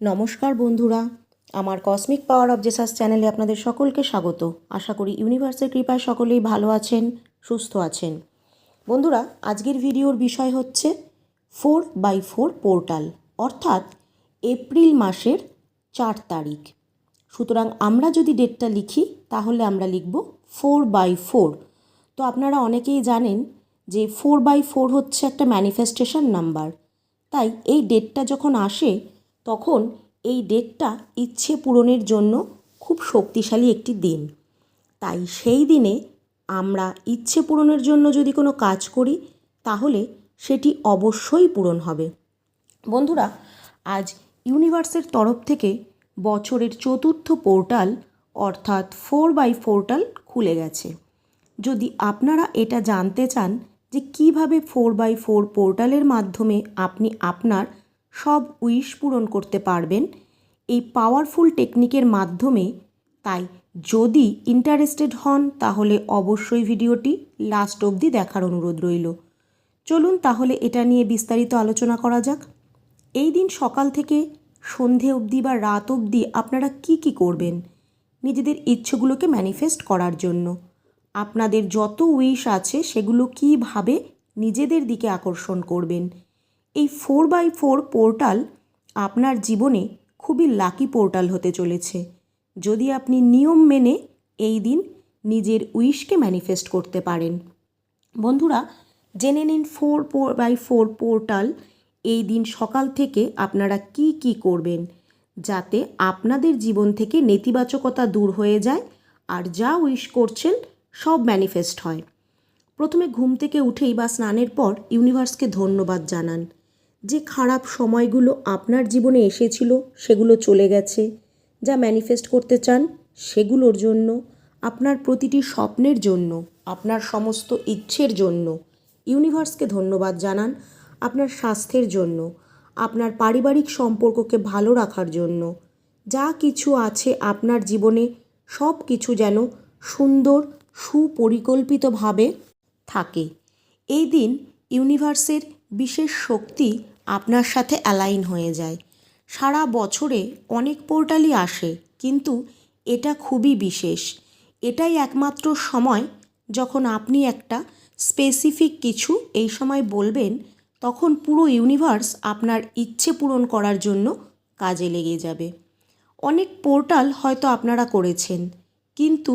নমস্কার বন্ধুরা, আমার কসমিক পাওয়ার অব জেসাস চ্যানেলে আপনাদের সকলকে স্বাগত। আশা করি ইউনিভার্সের কৃপায় সকলেই ভালো আছেন, সুস্থ আছেন। বন্ধুরা, আজকের ভিডিওর বিষয় হচ্ছে ফোর বাই ফোর পোর্টাল অর্থাৎ এপ্রিল মাসের চার তারিখ। সুতরাং আমরা যদি ডেটটা লিখি, তাহলে আমরা লিখব ফোর বাই ফোর তো আপনারা অনেকেই জানেন যে ফোর বাই ফোর হচ্ছে একটা ম্যানিফেস্টেশন নাম্বার তাই এই ডেটটা যখন আসে তখন এই ডেটটা ইচ্ছে পূরণের জন্য খুব শক্তিশালী একটি দিন। তাই সেই দিনে আমরা ইচ্ছে পূরণের জন্য যদি কোনো কাজ করি, তাহলে সেটি অবশ্যই পূরণ হবে। বন্ধুরা, আজ ইউনিভার্সের তরফ থেকে বছরের চতুর্থ পোর্টাল, অর্থাৎ ফোর বাই পোর্টাল খুলে গেছে। যদি আপনারা এটা জানতে চান যে কীভাবে ফোর বাই ফোর পোর্টালের মাধ্যমে আপনি আপনার সব উইশ পূরণ করতে পারবেন। এই পাওয়ারফুল টেকনিকের মাধ্যমে। তাই যদি ইন্টারেস্টেড হন, তাহলে অবশ্যই ভিডিওটি লাস্ট অবধি দেখার অনুরোধ রইল। চলুন তাহলে এটা নিয়ে বিস্তারিত আলোচনা করা যাক। এই দিন সকাল থেকে সন্ধে অবধি বা রাত অবধি আপনারা কি কি করবেন? নিজেদের ইচ্ছেগুলোকে ম্যানিফেস্ট করার জন্য। আপনাদের যত উইশ আছে, সেগুলো কীভাবে নিজেদের দিকে আকর্ষণ করবেন? এই ফোর বাই ফোর পোর্টাল আপনার জীবনে খুবই লাকি পোর্টাল হতে চলেছে। যদি আপনি নিয়ম মেনে এই দিন নিজের উইশকে ম্যানিফেস্ট করতে পারেন। বন্ধুরা, জেনে নিন four four by four portal এই দিন সকাল থেকে আপনারা কি কি করবেন যাতে আপনাদের জীবন থেকে নেতিবাচকতা দূর হয়ে যায় আর যা উইশ করছেন সব ম্যানিফেস্ট হয়। প্রথমে ঘুম থেকে উঠেই বা স্নানের পর ইউনিভার্সকে ধন্যবাদ জানান। যে খারাপ সময়গুলো আপনার জীবনে এসেছিল, সেগুলো চলে গেছে, যা ম্যানিফেস্ট করতে চান সেগুলোর জন্য, আপনার প্রতিটি স্বপ্নের জন্য, আপনার সমস্ত ইচ্ছের জন্য। ইউনিভার্সকে ধন্যবাদ জানান আপনার স্বাস্থ্যের জন্য, আপনার পারিবারিক সম্পর্ককে ভালো রাখার জন্য। যা কিছু আছে আপনার জীবনে, সব কিছু যেন সুন্দর, সুপরিকল্পিতভাবে থাকে। এই দিন ইউনিভার্সের বিশেষ শক্তি আপনার সাথে অ্যালাইন হয়ে যায়। সারা বছরে অনেক পোর্টালই আসে, কিন্তু এটা খুবই বিশেষ। এটাই একমাত্র সময় যখন আপনি একটা স্পেসিফিক কিছু এই সময় বলবেন, তখন পুরো ইউনিভার্স আপনার ইচ্ছে পূরণ করার জন্য কাজে লেগে যাবে। অনেক পোর্টাল হয়তো আপনারা করেছেন, কিন্তু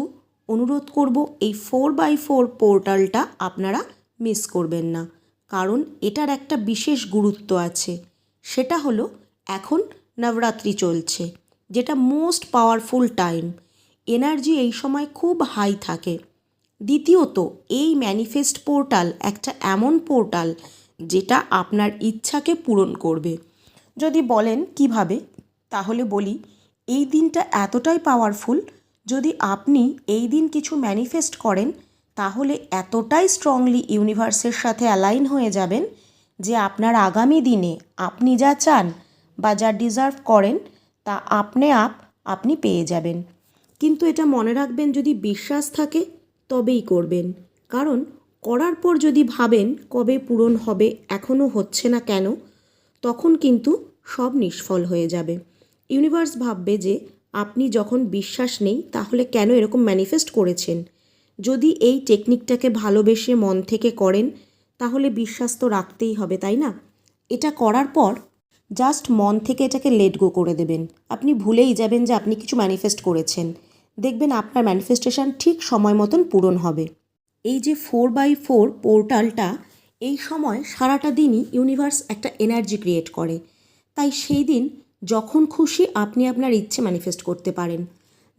অনুরোধ করব এই ফোর বাই ফোর পোর্টালটা আপনারা মিস করবেন না। কারণ এটার একটা বিশেষ গুরুত্ব আছে। সেটা হলো, এখন নবরাত্রি চলছে, যেটা মোস্ট পাওয়ারফুল টাইম এনার্জি এই সময় খুব হাই থাকে। দ্বিতীয়ত, এই ম্যানিফেস্ট পোর্টাল একটা এমন পোর্টাল যেটা আপনার ইচ্ছাকে পূরণ করবে। যদি বলেন কীভাবে, তাহলে বলি, এই দিনটা এতটাই পাওয়ারফুল যদি আপনি এই দিন কিছু ম্যানিফেস্ট করেন তাহলে এতটাই স্ট্রংলি ইউনিভার্সের সাথে অ্যালাইন হয়ে যাবেন যে আপনার আগামী দিনে আপনি যা চান বা যা ডিজার্ভ করেন, তা আপনি আপ আপনি পেয়ে যাবেন। কিন্তু এটা মনে রাখবেন যদি বিশ্বাস থাকে, তবেই করবেন। কারণ করার পর যদি ভাবেন কবে পূরণ হবে এখনও হচ্ছে না কেন, তখন কিন্তু সব নিষ্ফল হয়ে যাবে। ইউনিভার্স ভাববে যে আপনি যখন বিশ্বাস নেই, তাহলে কেন এরকম ম্যানিফেস্ট করেছেন? যদি এই টেকনিকটাকে ভালোবেসে মন থেকে করেন, তাহলে বিশ্বাস তো রাখতেই হবে, তাই না? এটা করার পর জাস্ট মন থেকে এটাকে লেট গো করে দেবেন। আপনি ভুলেই যাবেন যে আপনি কিছু ম্যানিফেস্ট করেছেন। দেখবেন আপনার ম্যানিফেস্টেশন ঠিক সময় মতন পূরণ হবে। এই যে ফোর বাই ফোর পোর্টালটা এই সময় সারাটা দিনই ইউনিভার্স একটা এনার্জি ক্রিয়েট করে। তাই সেই দিন যখন খুশি আপনি আপনার ইচ্ছে ম্যানিফেস্ট করতে পারেন।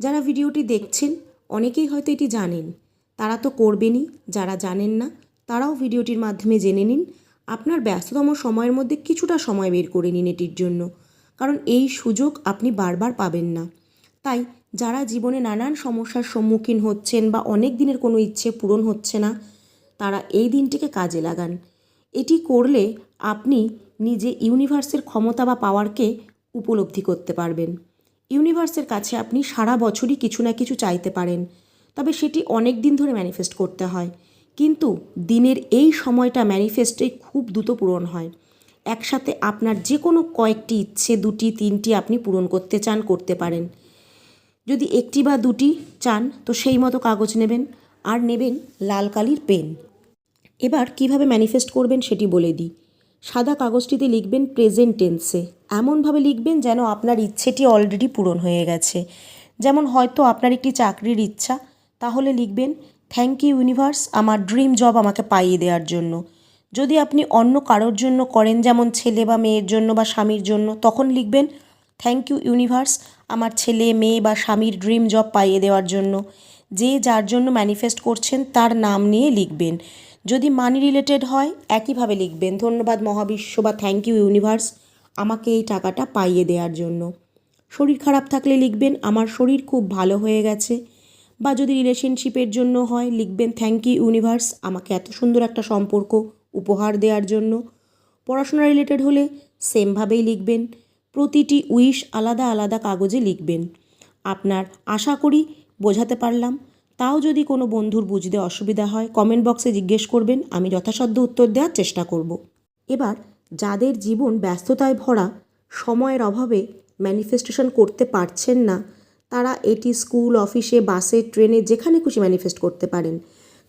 যারা ভিডিওটি দেখছেন, অনেকেই হয়তো এটি জানেন। তারা তো করবেনই, যারা জানেন না, তারাও ভিডিওটির মাধ্যমে জেনে নিন। আপনার ব্যস্ততম সময়ের মধ্যে কিছুটা সময় বের করে নিন এটির জন্য, কারণ এই সুযোগ আপনি বারবার পাবেন না। তাই, যারা জীবনে নানান সমস্যার সম্মুখীন হচ্ছেন বা অনেক দিনের কোনো ইচ্ছে পূরণ হচ্ছে না, তারা এই দিনটিকে কাজে লাগান। এটি করলে আপনি নিজে ইউনিভার্সের ক্ষমতা বা পাওয়ারকে উপলব্ধি করতে পারবেন। ইউনিভার্সের কাছে আপনি সারা বছরই কিছু না কিছু চাইতে পারেন। তবে সেটি অনেক দিন ধরে ম্যানিফেস্ট করতে হয়। কিন্তু দিনের এই সময়টা ম্যানিফেস্টে খুব দ্রুত পূরণ হয়। একসাথে আপনার যে কোনো কয়েকটি ইচ্ছে, দুটি, তিনটি আপনি পূরণ করতে চান, করতে পারেন। যদি একটি বা দুটি চান, তো সেই মতো কাগজ নেবেন আর নেবেন লাল কালির পেন। এবার কীভাবে ম্যানিফেস্ট করবেন সেটি বলে দিই। সাদা কাগজটিতে লিখবেন প্রেজেন্ট টেন্সে। এমনভাবে লিখবেন যেন আপনার ইচ্ছেটি অলরেডি পূরণ হয়ে গেছে। যেমন হয়তো আপনার একটি চাকরির ইচ্ছা তাহলে লিখবেন থ্যাংক ইউ ইউনিভার্স আমার ড্রিম জব আমাকে পাইয়ে দেওয়ার জন্য। যদি আপনি অন্য কারোর জন্য করেন, যেমন ছেলে বা মেয়ের জন্য বা স্বামীর জন্য, তখন লিখবেন থ্যাংক ইউ ইউনিভার্স আমার ছেলে, মেয়ে বা স্বামীর ড্রিম জব পাইয়ে দেওয়ার জন্য। যে যার জন্য ম্যানিফেস্ট করছেন, তার নাম নিয়ে লিখবেন। যদি মানি রিলেটেড হয়, একইভাবে লিখবেন, ধন্যবাদ মহাবিশ্ব বা থ্যাংক ইউ ইউনিভার্স আমাকে এই টাকাটা পাইয়ে দেওয়ার জন্য। শরীর খারাপ থাকলে লিখবেন, আমার শরীর খুব ভালো হয়ে গেছে। বা যদি রিলেশনশিপের জন্য হয়, লিখবেন থ্যাংক ইউ ইউনিভার্স আমাকে এত সুন্দর একটা সম্পর্ক উপহার দেওয়ার জন্য। পড়াশোনা রিলেটেড হলে সেমভাবেই লিখবেন। প্রতিটি উইশ আলাদা আলাদা কাগজে লিখবেন। আপনার আশা করি বোঝাতে পারলাম। তাও যদি কোনো বন্ধুর বুঝতে অসুবিধা হয় কমেন্ট বক্সে জিজ্ঞেস করবেন, আমি যথাসাধ্য উত্তর দেওয়ার চেষ্টা করব। এবার, যাদের জীবন ব্যস্ততায় ভরা, সময়ের অভাবে ম্যানিফেস্টেশন করতে পারছেন না তারা এটি স্কুল, অফিসে, বাসে, ট্রেনে, যেখানে খুশি ম্যানিফেস্ট করতে পারেন।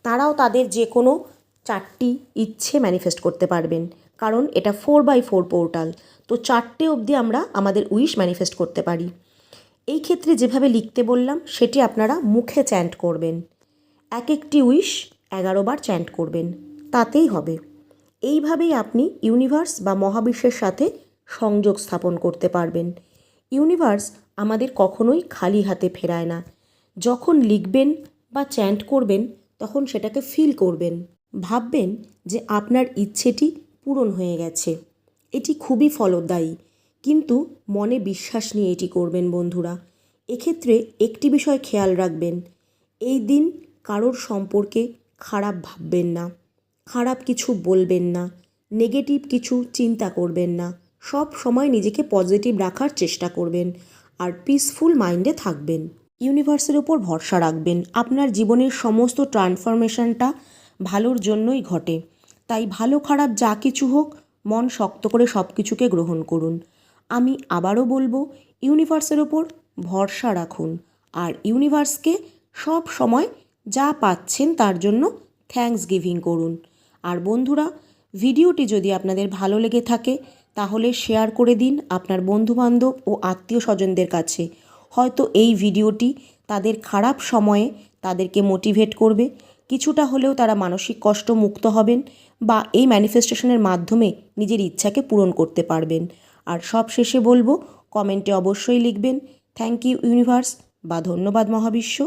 তারাও তাদের যে কোনো চারটি ইচ্ছে ম্যানিফেস্ট করতে পারবেন। কারণ এটা ফোর বাই ফোর পোর্টাল তো চারটে অবধি আমরা আমাদের উইশ ম্যানিফেস্ট করতে পারি। এই ক্ষেত্রে যেভাবে লিখতে বললাম, সেটি আপনারা মুখে চ্যান্ট করবেন। এক একটি উইশ এগারো বার চ্যান্ট করবেন। তাতেই হবে। এইভাবেই আপনি ইউনিভার্স বা মহাবিশ্বের সাথে সংযোগ স্থাপন করতে পারবেন। ইউনিভার্স আমাদের কখনোই খালি হাতে ফেরায় না। যখন লিখবেন বা চ্যান্ট করবেন, তখন সেটাকে ফিল করবেন। ভাববেন যে আপনার ইচ্ছেটি পূরণ হয়ে গেছে। এটি খুবই ফলদায়ী। কিন্তু মনে বিশ্বাস নিয়ে এটি করবেন বন্ধুরা। এক্ষেত্রে একটি বিষয় খেয়াল রাখবেন। এই দিন কারোর সম্পর্কে খারাপ ভাববেন না। খারাপ কিছু বলবেন না। নেগেটিভ কিছু চিন্তা করবেন না। সব সময় নিজেকে পজিটিভ রাখার চেষ্টা করবেন। আর পিসফুল মাইন্ডে থাকবেন। ইউনিভার্সের ওপর ভরসা রাখবেন। আপনার জীবনের সমস্ত ট্রান্সফরমেশনটা ভালোর জন্যই ঘটে। তাই ভালো খারাপ যা কিছু হোক, মন শক্ত করে সব কিছুকে গ্রহণ করুন। আমি আবারও বলব ইউনিভার্সের ওপর ভরসা রাখুন। আর ইউনিভার্সকে সব সময় যা পাচ্ছেন তার জন্য থ্যাঙ্কস গিভিং করুন। আর বন্ধুরা ভিডিওটি যদি আপনাদের ভালো লেগে থাকে তাহলে শেয়ার করে দিন আপনার বন্ধুবান্ধব ও আত্মীয় স্বজনদের কাছে। হয়তো এই ভিডিওটি তাদের খারাপ সময়ে তাদেরকে মোটিভেট করবে, কিছুটা হলেও তারা মানসিক কষ্ট মুক্ত হবেন বা এই ম্যানিফেস্টেশনের মাধ্যমে নিজের ইচ্ছাকে পূরণ করতে পারবেন। আর সব শেষে বলব, কমেন্টে অবশ্যই লিখবেন, থ্যাংক ইউ ইউনিভার্স বা ধন্যবাদ মহাবিশ্ব